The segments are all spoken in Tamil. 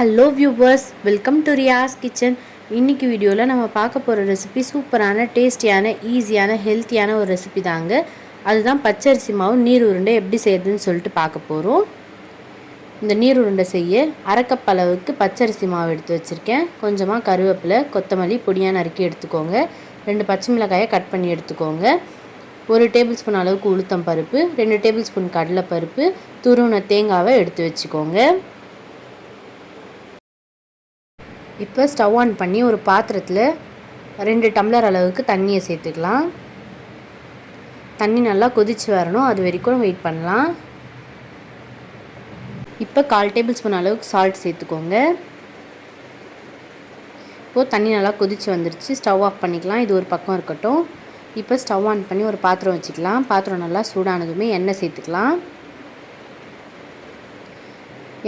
Hello viewers welcome to Riyas kitchen இன்றைக்கி வீடியோவில் நம்ம பார்க்க போகிற ரெசிபி சூப்பரான டேஸ்டியான ஈஸியான ஹெல்த்தியான ஒரு ரெசிபி தாங்க. அதுதான் பச்சரிசி மாவு நீர் உருண்டை எப்படி செய்யறதுன்னு சொல்லிட்டு பார்க்க போகிறோம் இந்த நீர் உருண்டை செய்ய அரைக்கப் அளவுக்கு பச்சரிசி மாவு எடுத்து வச்சுருக்கேன். கொஞ்சமாக கருவேப்பிலை கொத்தமல்லி பொடியாக நறுக்கி எடுத்துக்கோங்க. ரெண்டு பச்சை மிளகாயை கட் பண்ணி எடுத்துக்கோங்க. ஒரு டேபிள் ஸ்பூன் அளவுக்கு உளுத்தம் பருப்பு ரெண்டு டேபிள் ஸ்பூன் கடலைப்பருப்பு துருவின தேங்காவை எடுத்து வச்சுக்கோங்க. இப்போ ஸ்டவ் ஆன் பண்ணி ஒரு பாத்திரத்தில் ரெண்டு டம்ளர் அளவுக்கு தண்ணியை சேர்த்துக்கலாம். தண்ணி நல்லா கொதித்து வரணும். அது வரைக்கும் வெயிட் பண்ணலாம். இப்போ கால் டேபிள் ஸ்பூன் அளவுக்கு சால்ட் சேர்த்துக்கோங்க. இப்போது தண்ணி நல்லா கொதித்து வந்துருச்சு. ஸ்டவ் ஆஃப் பண்ணிக்கலாம். இது ஒரு பக்கம் இருக்கட்டும். இப்போ ஸ்டவ் ஆன் பண்ணி ஒரு பாத்திரம் வச்சுக்கலாம். பாத்திரம் நல்லா சூடானதுமே எண்ணெய் சேர்த்துக்கலாம்.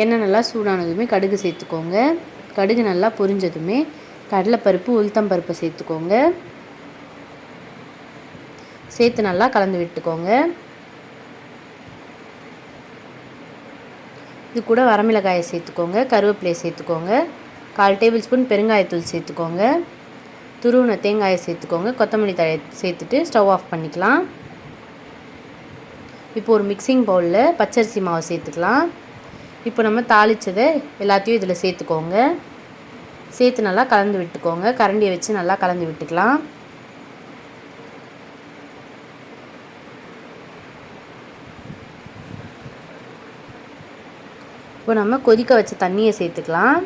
எண்ணெய் நல்லா சூடானதுமே கடுகு சேர்த்துக்கோங்க. கடுகு நல்லா பொரிஞ்சதுமே கடலைப்பருப்பு உளுத்தம்பருப்பை சேர்த்துக்கோங்க. சேர்த்து நல்லா கலந்து விட்டுக்கோங்க. இது கூட வரமிளகாயை சேர்த்துக்கோங்க கருவேப்பிலையை சேர்த்துக்கோங்க கால் டேபிள் ஸ்பூன் பெருங்காயத்தூள் சேர்த்துக்கோங்க துருவின தேங்காயை சேர்த்துக்கோங்க கொத்தமல்லி தழையை சேர்த்துட்டு ஸ்டவ் ஆஃப் பண்ணிக்கலாம். இப்போ ஒரு மிக்சிங் பவுலில் பச்சரிசி மாவு சேர்த்துக்கலாம். இப்போ நம்ம தாளித்ததை எல்லாத்தையும் இதில் சேர்த்துக்கோங்க. சேர்த்து நல்லா கலந்து விட்டுக்கோங்க. கரண்டியை வச்சு நல்லா கலந்து விட்டுக்கலாம். இப்போ நம்ம கொதிக்க வச்ச தண்ணியை சேர்த்துக்கலாம்.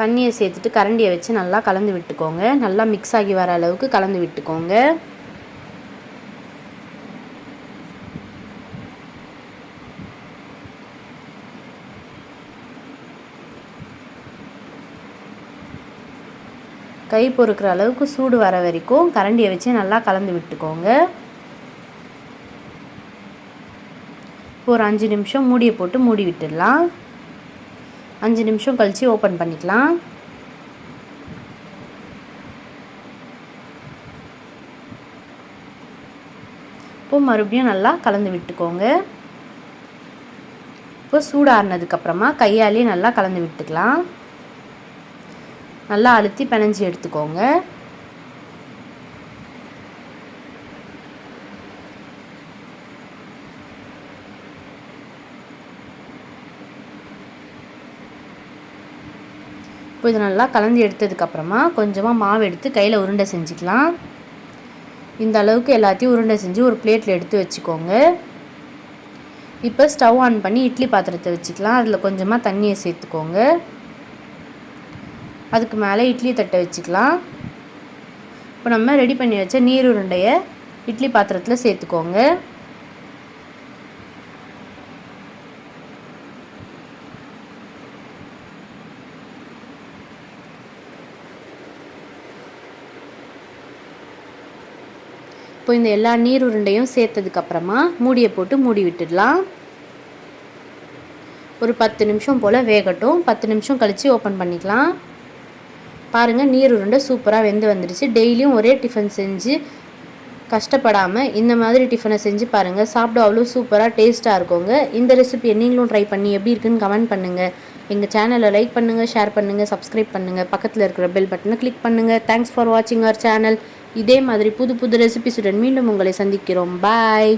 தண்ணியை சேர்த்துட்டு கரண்டியை வச்சு நல்லா கலந்து விட்டுக்கோங்க. நல்லா மிக்ஸ் ஆகி வர அளவுக்கு கலந்து விட்டுக்கோங்க. கை பொறுக்கிற அளவுக்கு சூடு வர வரைக்கும் கரண்டியை வச்சு நல்லா கலந்து விட்டுக்கோங்க. இப்போ ஒரு அஞ்சு நிமிஷம் மூடியை போட்டு மூடி விட்டுடலாம். அஞ்சு நிமிஷம் கழித்து ஓப்பன் பண்ணிக்கலாம். இப்போ மறுபடியும் நல்லா கலந்து விட்டுக்கோங்க. இப்போ சூடாறினதுக்கப்புறமா கையாலேயே நல்லா கலந்து விட்டுக்கலாம். நல்லா அழுத்தி பிணைஞ்சி எடுத்துக்கோங்க. இப்போ இது நல்லா கலந்து எடுத்ததுக்கப்புறமா கொஞ்சமாக மாவு எடுத்து கையில் உருண்டை செஞ்சுக்கலாம். இந்த அளவுக்கு எல்லாத்தையும் உருண்டை செஞ்சு ஒரு பிளேட்டில் எடுத்து வச்சுக்கோங்க. இப்போ ஸ்டவ் ஆன் பண்ணி இட்லி பாத்திரத்தை வச்சுக்கலாம். அதில் கொஞ்சமாக தண்ணியை சேர்த்துக்கோங்க. அதுக்கு மேலே இட்லி தட்டை வச்சுக்கலாம். இப்போ நம்ம ரெடி பண்ணி வச்ச நீர் உருண்டையை இட்லி பாத்திரத்தில் சேர்த்துக்கோங்க. இப்போ இந்த எல்லா நீர் உருண்டையும் சேர்த்ததுக்கப்புறமா மூடியை போட்டு மூடி விட்டுடலாம். ஒரு பத்து நிமிஷம் போல் வேகட்டும். பத்து நிமிஷம் கழித்து ஓப்பன் பண்ணிக்கலாம். பாருங்கள் நீர் உருண்டை சூப்பராக வெந்து வந்துடுச்சு டெய்லியும் ஒரே டிஃபன் செஞ்சு கஷ்டப்படாமல் இந்த மாதிரி டிஃபனை செஞ்சு பாருங்கள் சாப்பிட அவ்வளோ சூப்பராக டேஸ்ட்டாக இருக்குங்க. இந்த ரெசிபியை நீங்களும் ட்ரை பண்ணி எப்படி இருக்குன்னு கமெண்ட் பண்ணுங்கள் எங்கள் சேனலை லைக் பண்ணுங்கள் ஷேர் பண்ணுங்கள் சப்ஸ்கிரைப் பண்ணுங்கள் பக்கத்தில் இருக்கிற பெல் பட்டனை கிளிக் பண்ணுங்கள் தேங்க்ஸ் ஃபார் வாட்சிங் அவர் சேனல் இதே மாதிரி புது புது ரெசிபிஸுடன் மீண்டும் உங்களை சந்திக்கிறோம். பாய்